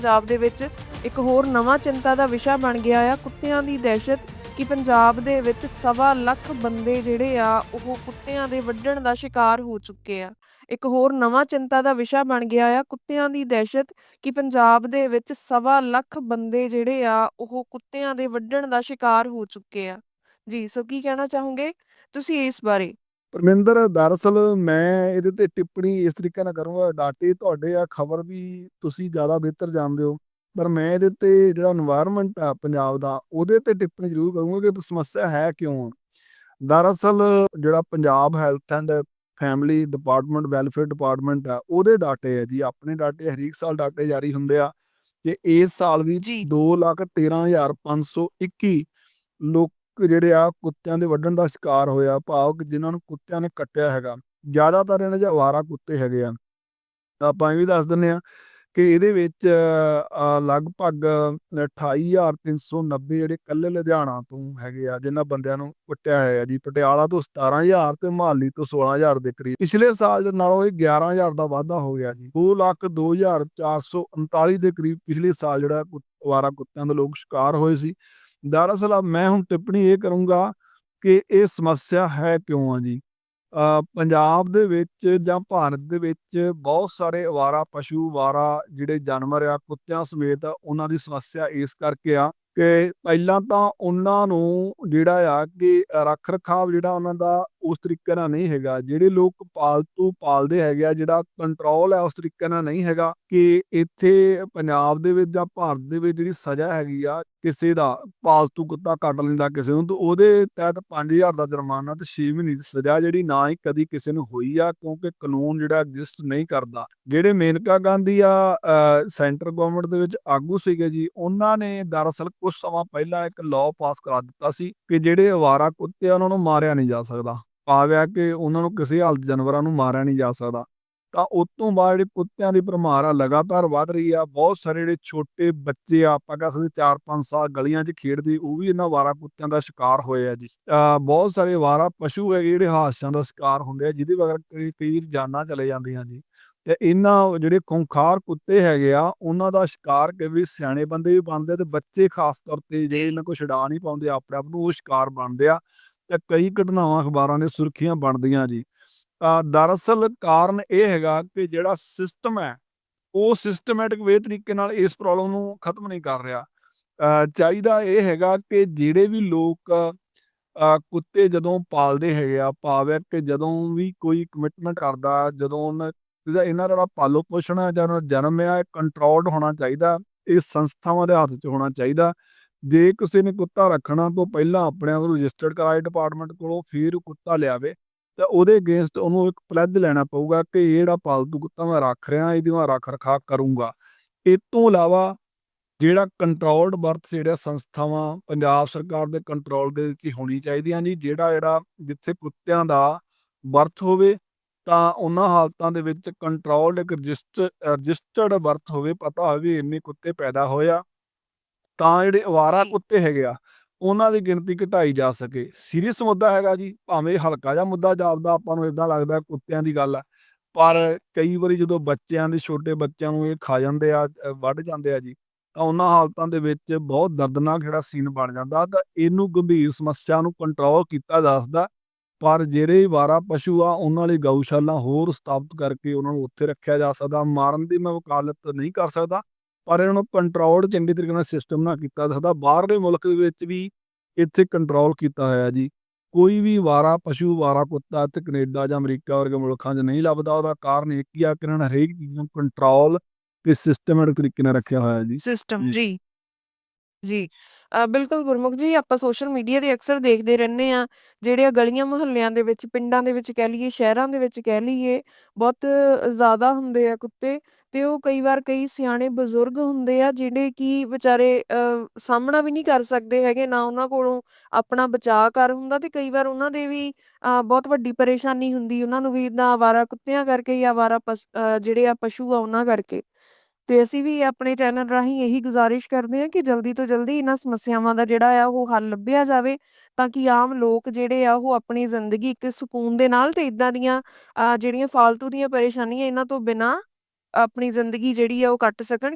ਪੰਜਾਬ ਦੇ ਵਿੱਚ ਇੱਕ ਹੋਰ ਨਵਾਂ ਚਿੰਤਾ ਦਾ ਵਿਸ਼ਾ ਬਣ ਗਿਆ ਆ। ਕੁੱਤਿਆਂ ਦੀ ਦਹਿਸ਼ਤ ਕਿ ਪੰਜਾਬ ਦੇ ਵਿੱਚ ਸਵਾ ਲੱਖ ਬੰਦੇ ਜਿਹੜੇ ਆ, ਉਹ ਕੁੱਤਿਆਂ ਦੇ ਵੱਢਣ ਦਾ ਸ਼ਿਕਾਰ ਹੋ ਚੁੱਕੇ ਆ। ਇੱਕ ਹੋਰ ਨਵਾਂ ਚਿੰਤਾ ਦਾ ਵਿਸ਼ਾ ਬਣ ਗਿਆ ਆ। ਕੁੱਤਿਆਂ ਦੀ ਦਹਿਸ਼ਤ ਕਿ ਪੰਜਾਬ ਦੇ ਵਿੱਚ ਸਵਾ ਲੱਖ ਬੰਦੇ ਜਿਹੜੇ ਆ, ਉਹ ਕੁੱਤਿਆਂ ਦੇ ਵੱਢਣ ਦਾ ਸ਼ਿਕਾਰ ਹੋ ਚੁੱਕੇ ਆ। ਜੀ, ਸੋ ਕੀ ਕਹਿਣਾ ਚਾਹੋਗੇ? ਤੁਸੀਂ ਇਸ ਬਾਰੇ। ਪਰਮਿੰਦਰ ਦਰਅਸਲ ਮੈਂ ਇਹਦੇ ਤੇ ਟਿੱਪਣੀ ਇਸ ਤਰੀਕੇ ਨਾਲ ਕਰੂੰਗਾ ਡਾਟੇ ਤੁਹਾਡੇ ਆ ਖਬਰ ਵੀ ਤੁਸੀਂ ਜ਼ਿਆਦਾ ਬਿਹਤਰ ਜਾਣਦੇ ਹੋ। ਪਰ ਮੈਂ ਇਹਦੇ ਤੇ ਜਿਹੜਾ এনवायरमेंट ਆ ਪੰਜਾਬ ਦਾ ਉਹਦੇ ਤੇ ਟਿੱਪਣੀ ਜ਼ਰੂਰ ਕਰੂੰਗਾ ਕਿ ਸਮੱਸਿਆ ਹੈ ਕਿਉਂ ਦਰਅਸਲ ਜਿਹੜਾ Punjab health and family department welfare department ਆ ਉਹਦੇ ਡਾਟੇ ਆ ਜੀ ਆਪਣੇ ਡਾਟੇ ਹਰੇਕ ਸਾਲ ਡਾਟੇ ਜਾਰੀ ਹੁੰਦੇ ਆ। ਕਿ ਇਸ ਸਾਲ ਵੀ 2,13,521 ਲੋਕ ਜਿਹੜੇ ਆ, ਕੁੱਤਿਆਂ ਦੇ ਵੱਢਣ ਦਾ ਸ਼ਿਕਾਰ ਹੋਇਆ ਭਾਵ ਕਿ ਜਿਨ੍ਹਾਂ ਨੂੰ ਕੁੱਤਿਆਂ ਨੇ ਕੱਟਿਆ ਹੈਗਾ। ਜ਼ਿਆਦਾਤਰ ਇਹਨਾਂ ਦੇ ਅਵਾਰਾ ਕੁੱਤੇ ਹੈਗੇ ਆ। ਤਾਂ ਆਪਾਂ ਇਹ ਵੀ ਦੱਸ ਦਿੰਨੇ ਆ ਕਿ ਇਹਦੇ ਵਿੱਚ ਲਗਭਗ 28390 ਜਿਹੜੇ ਕੱਲੇ ਲੁਧਿਆਣਾ ਤੋਂ ਹੈਗੇ ਆ, ਜਿਨ੍ਹਾਂ ਬੰਦਿਆਂ ਨੂੰ ਕੁੱਟਿਆ ਹੋਇਆ ਜੀ। ਪਟਿਆਲਾ ਤੋਂ 17000 ਤੇ ਮੁਹਾਲੀ ਤੋਂ 16000 ਦੇ ਕਰੀਬ। ਪਿਛਲੇ ਸਾਲ ਨਾਲੋਂ ਇਹ 11000 ਦਾ ਵਾਧਾ ਹੋ ਗਿਆ ਜੀ। 2 ਲੱਖ 2439 ਦੇ ਕਰੀਬ ਪਿਛਲੇ ਸਾਲ ਜਿਹੜਾ ਕੁ- ਕੁੱਤਿਆਂ ਦੇ ਲੋਕ ਸ਼ਿਕਾਰ ਹੋਏ ਸੀ। ਦਰਅਸਲ ਮੈਂ ਹੁਣ ਟਿੱਪਣੀ ਇਹ ਕਰੂੰਗਾ ਕਿ ਇਹ ਸਮੱਸਿਆ ਹੈ ਕਿਉਂ ਆ ਜੀ? ਅ, ਪੰਜਾਬ ਦੇ ਵਿੱਚ ਜਾਂ ਭਾਰਤ ਦੇ ਵਿੱਚ ਬਹੁਤ ਸਾਰੇ ਅਵਾਰਾ ਪਸ਼ੂ ਅਵਾਰਾ ਜਿਹੜੇ ਜਾਨਵਰ ਆ ਕੁੱਤਿਆਂ ਸਮੇਤ ਉਹਨਾਂ ਦੀ ਸਮੱਸਿਆ ਇਸ ਕਰਕੇ ਆ ਕਿ ਪਹਿਲਾਂ ਤਾਂ ਉਹਨਾਂ ਨੂੰ ਜਿਹੜਾ ਆ ਕਿ ਰੱਖ ਰਖਾਵ ਜਿਹੜਾ ਉਹਨਾਂ ਦਾ ਉਸ ਤਰੀਕੇ ਨਾਲ ਨਹੀਂ ਹੈਗਾ। ਜਿਹੜੇ ਲੋਕ ਪਾਲਤੂ ਪਾਲਦੇ ਹੈਗੇ ਆ, ਜਿਹੜਾ ਕੰਟਰੋਲ ਹੈ ਉਸ ਤਰੀਕੇ ਨਾਲ ਨਹੀਂ ਹੈਗਾ ਕਿ ਇੱਥੇ ਪੰਜਾਬ ਦੇ ਵਿੱਚ ਜਾਂ ਭਾਰਤ ਦੇ ਵਿੱਚ ਜਿਹੜੀ ਸਜ਼ਾ ਹੈਗੀ ਆ, ਕਿਸੇ ਦਾ ਪਾਲਤੂ ਕੁੱਤਾ ਕੱਟ ਲੈਂਦਾ ਕਿਸੇ ਨੂੰ, ਤਾਂ ਉਹਦੇ ਤਹਿਤ 5000 ਦਾ ਜੁਰਮਾਨਾ ਤੇ 6 ਮਹੀਨੇ ਦੀ ਸਜ਼ਾ ਜਿਹੜੀ ਨਾ ਹੀ ਕਦੀ ਕਿਸੇ ਨੂੰ ਹੋਈ ਆ, ਕਿਉਂਕਿ ਕਾਨੂੰਨ ਜਿਹੜਾ ਐਗਜ਼ਿਸਟ ਨਹੀਂ ਕਰਦਾ। ਜਿਹੜੇ ਮੇਨਕਾ ਗਾਂਧੀ ਆ ਸੈਂਟਰ ਗਵਰਨਮੈਂਟ ਦੇ ਵਿੱਚ ਆਗੂ ਸੀਗੇ ਜੀ, ਉਹਨਾਂ ਨੇ ਦਰਅਸਲ ਕੁਝ ਸਮਾਂ ਪਹਿਲਾਂ ਇੱਕ ਲਾਅ ਪਾਸ ਕਰਾ ਦਿੱਤਾ ਸੀ ਕਿ ਜਿਹੜੇ ਅਵਾਰਾ ਕੁੱਤੇ ਆ, ਉਹਨਾਂ ਨੂੰ ਮਾਰਿਆ ਨਹੀਂ ਜਾ ਸਕਦਾ। ਪਾਵਿਆ ਕਿ ਉਹਨਾਂ ਨੂੰ ਕਿਸੇ ਹਾਲਤ ਜਾਨਵਰਾਂ ਨੂੰ ਮਾਰਿਆ ਨਹੀਂ ਜਾ ਸਕਦਾ। ਤਾਂ ਉਸ ਤੋਂ ਬਾਅਦ ਜਿਹੜੇ ਕੁੱਤਿਆਂ ਦੀ ਭਰਮਾਰ ਆ ਲਗਾਤਾਰ ਵੱਧ ਰਹੀ ਆ ਬਹੁਤ ਸਾਰੇ ਜਿਹੜੇ ਛੋਟੇ ਬੱਚੇ ਆ ਆਪਾਂ ਕਹਿ ਸਕਦੇ 4-5 ਸਾਲ ਗਲੀਆਂ 'ਚ ਖੇਡਦੇ ਉਹ ਵੀ ਇਹਨਾਂ ਵਾਰਾ ਕੁੱਤਿਆਂ ਦਾ ਸ਼ਿਕਾਰ ਹੋਏ ਆ ਜੀ। ਬਹੁਤ ਸਾਰੇ ਵਾਰਾ ਪਸ਼ੂ ਹੈਗੇ ਜਿਹੜੇ ਹਾਦਸਿਆਂ ਦਾ ਸ਼ਿਕਾਰ ਹੁੰਦੇ ਆ ਜਿਹਦੇ ਵਗਰ ਕਈ ਜਾਨਾਂ ਚਲੇ ਜਾਂਦੀਆਂ ਜੀ। ਤੇ ਇਹਨਾਂ ਜਿਹੜੇ ਖੁੰਖਾਰ ਕੁੱਤੇ ਹੈਗੇ ਆ ਉਹਨਾਂ ਦਾ ਸ਼ਿਕਾਰ ਕਈ ਵਾਰੀ ਸਿਆਣੇ ਬੰਦੇ ਵੀ ਬਣਦੇ ਤੇ ਬੱਚੇ ਖਾਸ ਤੌਰ ਤੇ ਜੇ ਇਹਨਾਂ ਕੋ ਛਡਾ ਨਹੀਂ ਪਾਉਂਦੇ ਆਪਣੇ ਆਪ ਨੂੰ ਉਹ ਸ਼ਿਕਾਰ ਬਣਦੇ ਆ। ਤੇ ਕਈ ਘਟਨਾਵਾਂ ਅਖਬਾਰਾਂ ਦੇ ਸੁਰਖੀਆਂ ਬਣਦੀਆਂ ਜੀ। ਦਰਅਸਲ ਕਾਰਨ ਇਹ ਹੈਗਾ ਕਿ ਜਿਹੜਾ ਸਿਸਟਮ ਹੈ, ਉਹ ਸਿਸਟਮੈਟਿਕ ਵੇ ਤਰੀਕੇ ਨਾਲ ਇਸ ਪ੍ਰੋਬਲਮ ਨੂੰ ਖਤਮ ਨਹੀਂ ਕਰ ਰਿਹਾ। ਚਾਹੀਦਾ ਇਹ ਹੈਗਾ ਕਿ ਜਿਹੜੇ ਵੀ ਲੋਕ ਕੁੱਤੇ ਜਦੋਂ ਪਾਲਦੇ ਹੈਗੇ ਆ, ਭਾਵ ਕਿ ਜਦੋਂ ਵੀ ਕੋਈ ਕਮਿਟਮੈਂਟ ਕਰਦਾ, ਜਦੋਂ ਉਹਨਾਂ ਇਹਦਾ ਇਹਨਾਂ ਦਾ ਪਾਲੋ ਪੋਸ਼ਣ ਹੈ ਜਾਂ ਉਹਨਾਂ ਦਾ ਜਨਮ ਹੈ ਕੰਟਰੋਲਡ ਹੋਣਾ ਚਾਹੀਦਾ, ਇਹ ਸੰਸਥਾਵਾਂ ਦੇ ਹੱਥ 'ਚ ਹੋਣਾ ਚਾਹੀਦਾ। ਜੇ ਕਿਸੇ ਨੇ ਕੁੱਤਾ ਰੱਖਣਾ ਤੋਂ ਪਹਿਲਾਂ ਆਪਣੇ ਆਪ ਨੂੰ ਰਜਿਸਟਰਡ ਕਰਾਏ ਡਿਪਾਰਟਮੈਂਟ ਕੋਲੋਂ, ਫਿਰ ਕੁੱਤਾ ਲਿਆਵੇ ਤਾਂ ਉਹਦੇ ਅਗੇਂਸਟ ਉਹਨੂੰ ਇੱਕ ਪਲੈਦ ਲੈਣਾ ਪਊਗਾ ਕਿ ਇਹ ਜਿਹੜਾ ਪਾਲਤੂ ਕੁੱਤਾ ਮੈਂ ਰੱਖ ਰਿਹਾ, ਇਹਦੀ ਮੈਂ ਰੱਖ ਰਖਾ ਕਰੂੰਗਾ। ਇਹ ਤੋਂ ਇਲਾਵਾ ਜਿਹੜਾ ਕੰਟਰੋਲਡ ਬਰਥ ਜਿਹੜਾ ਸੰਸਥਾਵਾਂ ਪੰਜਾਬ ਸਰਕਾਰ ਦੇ ਕੰਟਰੋਲ ਦੇ ਵਿੱਚ ਹੀ ਹੋਣੀ ਚਾਹੀਦੀਆਂ ਜੀ, ਜਿਹੜਾ ਜਿਹੜਾ ਜਿੱਥੇ ਕੁੱਤਿਆਂ ਦਾ ਬਰਥ ਹੋਵੇ ਤਾਂ ਉਹਨਾਂ ਹਾਲਤਾਂ ਦੇ ਵਿੱਚ ਕੰਟਰੋਲਡ ਇੱਕ ਰਜਿਸਟਰ ਰਜਿਸਟਰਡ ਬਰਥ ਹੋਵੇ, ਪਤਾ ਹੋਵੇ ਇੰਨੇ ਕੁੱਤੇ ਪੈਦਾ ਹੋਏ ਆ। ਤਾਂ ਜਿਹੜੇ ਅਵਾਰਾ। ਕੁੱਤੇ ਹੈਗੇ ਆ ਉਹਨਾਂ ਦੀ ਗਿਣਤੀ ਘਟਾਈ ਜਾ ਸਕੇ। ਸੀਰੀਅਸ ਮੁੱਦਾ ਹੈਗਾ ਜੀ ਭਾਵੇਂ ਹਲਕਾ ਜਿਹਾ ਮੁੱਦਾ ਜਾਪਦਾ ਆਪਾਂ ਨੂੰ ਇਦਾਂ ਲੱਗਦਾ ਕੁੱਤਿਆਂ ਦੀ ਗੱਲ ਆ। ਪਰ ਕਈ ਵਾਰੀ ਜਦੋਂ ਬੱਚਿਆਂ ਦੇ ਛੋਟੇ ਬੱਚਿਆਂ ਨੂੰ ਇਹ ਖਾ ਜਾਂਦੇ ਆ ਵੱਢ ਜਾਂਦੇ ਆ ਜੀ ਤਾਂ ਉਹਨਾਂ ਹਾਲਤਾਂ ਦੇ ਵਿੱਚ ਬਹੁਤ ਦਰਦਨਾਕ ਜਿਹੜਾ ਸੀਨ ਬਣ ਜਾਂਦਾ ਤਾਂ ਇਹਨੂੰ ਗੰਭੀਰ ਸਮੱਸਿਆ ਨੂੰ ਕੰਟਰੋਲ ਕੀਤਾ ਜਾ ਸਕਦਾ ਪਰ ਜਿਹੜੇ ਵਾਰਾ ਪਸ਼ੂ ਆ ਉਹਨਾਂ ਲਈ ਗਊਸ਼ਾਲਾ ਹੋਰ ਸਥਾਪਿਤ ਕਰਕੇ ਉਹਨਾਂ ਨੂੰ ਉੱਥੇ ਰੱਖਿਆ ਜਾ ਸਕਦਾ। ਮਾਰਨ ਦੀ ਮੈਂ ਵਕਾਲਤ ਨਹੀਂ ਕਰ ਸਕਦਾ। ਪਰ ਇਹਨਾਂ ਨੂੰ ਕੰਟਰੋਲ ਚੰਗੇ ਤਰੀਕੇ ਨਾਲ ਸਿਸਟਮ ਨਾਲ ਕੀਤਾ ਜਾ ਸਕਦਾ। ਬਾਹਰਲੇ ਮੁਲਕ ਦੇ ਵਿੱਚ ਵੀ ਇੱਥੇ ਕੰਟਰੋਲ ਕੀਤਾ ਹੋਇਆ ਜੀ। ਕੋਈ ਵੀ ਵਾਰਾ ਪਸ਼ੂ ਵਾਰਾ ਕੁੱਤਾ ਇੱਥੇ ਕੈਨੇਡਾ ਜਾਂ ਅਮਰੀਕਾ ਵਰਗੇ ਮੁਲਕਾਂ 'ਚ ਨਹੀਂ ਲੱਭਦਾ। ਉਹਦਾ ਕਾਰਨ ਇੱਕ ਹੀ ਆ ਕਿ ਇਹਨਾਂ ਨੇ ਹਰੇਕ ਚੀਜ਼ ਨੂੰ ਕੰਟਰੋਲ ਤੇ ਸਿਸਟਮੈਟਿਕ ਤਰੀਕੇ ਨਾਲ ਰੱਖਿਆ ਹੋਇਆ ਜੀ। ਸਿਸਟਮ ਜੀ। ਜੀ। ਬਿਲਕੁਲ ਗੁਰਮੁਖ ਜੀ ਆਪਾਂ ਸੋਸ਼ਲ ਮੀਡੀਆ ਤੇ ਅਕਸਰ ਦੇਖਦੇ ਰਹਿੰਦੇ ਆ ਜਿਹੜੀਆਂ ਗਲੀਆਂ ਮੁਹੱਲਿਆਂ ਦੇ ਵਿੱਚ ਪਿੰਡਾਂ ਦੇ ਵਿੱਚ ਕਹਿ ਲਈਏ ਸ਼ਹਿਰਾਂ ਦੇ ਵਿੱਚ ਕਹਿ ਲਈਏ ਬਹੁਤ ਜ਼ਿਆਦਾ ਹੁੰਦੇ ਆ ਕੁੱਤੇ ਤੇ ਉਹ ਕਈ ਵਾਰ ਕਈ ਸਿਆਣੇ ਬਜ਼ੁਰਗ ਹੁੰਦੇ ਆ ਜਿਹੜੇ ਕਿ ਵਿਚਾਰੇ ਅ, ਸਾਹਮਣਾ ਵੀ ਨਹੀਂ ਕਰ ਸਕਦੇ ਹੈਗੇ ਨਾ ਉਹਨਾਂ ਕੋਲੋਂ ਆਪਣਾ ਬਚਾਅ ਕਰ ਹੁੰਦਾ ਤੇ ਕਈ ਵਾਰ ਉਹਨਾਂ ਦੇ ਵੀ ਅਹ ਬਹੁਤ ਵੱਡੀ ਪਰੇਸ਼ਾਨੀ ਹੁੰਦੀ ਉਹਨਾਂ ਨੂੰ ਵੀ ਇਦਾਂ ਆਵਾਰਾ ਕੁੱਤਿਆਂ ਕਰਕੇ ਜਾਂ ਆਵਾਰਾ ਪਸ਼- ਅ, ਜਿਹੜੇ ਆ ਪਸ਼ੂ ਆ ਉਹਨਾਂ ਕਰਕੇ। ਤੇ ਅਸੀਂ ਵੀ ਆਪਣੇ ਚੈਨਲ ਰਾਹੀਂ ਇਹੀ ਗੁਜ਼ਾਰਿਸ਼ ਕਰਦੇ ਹਾਂ ਕਿ ਜਲਦੀ ਤੋਂ ਜਲਦੀ ਇਹਨਾਂ ਸਮੱਸਿਆਵਾਂ ਦਾ ਜਿਹੜਾ ਆ ਉਹ ਹੱਲ ਲੱਭਿਆ ਜਾਵੇ ਤਾਂ ਕਿ ਆਮ ਲੋਕ ਜਿਹੜੇ ਆ ਉਹ ਆਪਣੀ ਜ਼ਿੰਦਗੀ ਇੱਕ ਸਕੂਨ ਦੇ ਨਾਲ ਤੇ ਇਦਾਂ ਦੀਆਂ ਅ, ਜਿਹੜੀਆਂ ਫਾਲਤੂ ਦੀਆਂ ਪਰੇਸ਼ਾਨੀਆਂ ਇਹਨਾਂ ਤੋਂ ਬਿਨਾਂ ਆਪਣੀ ਜ਼ਿੰਦਗੀ ਜਿਹੜੀ ਆ ਉਹ ਕੱਟ ਸਕਣ।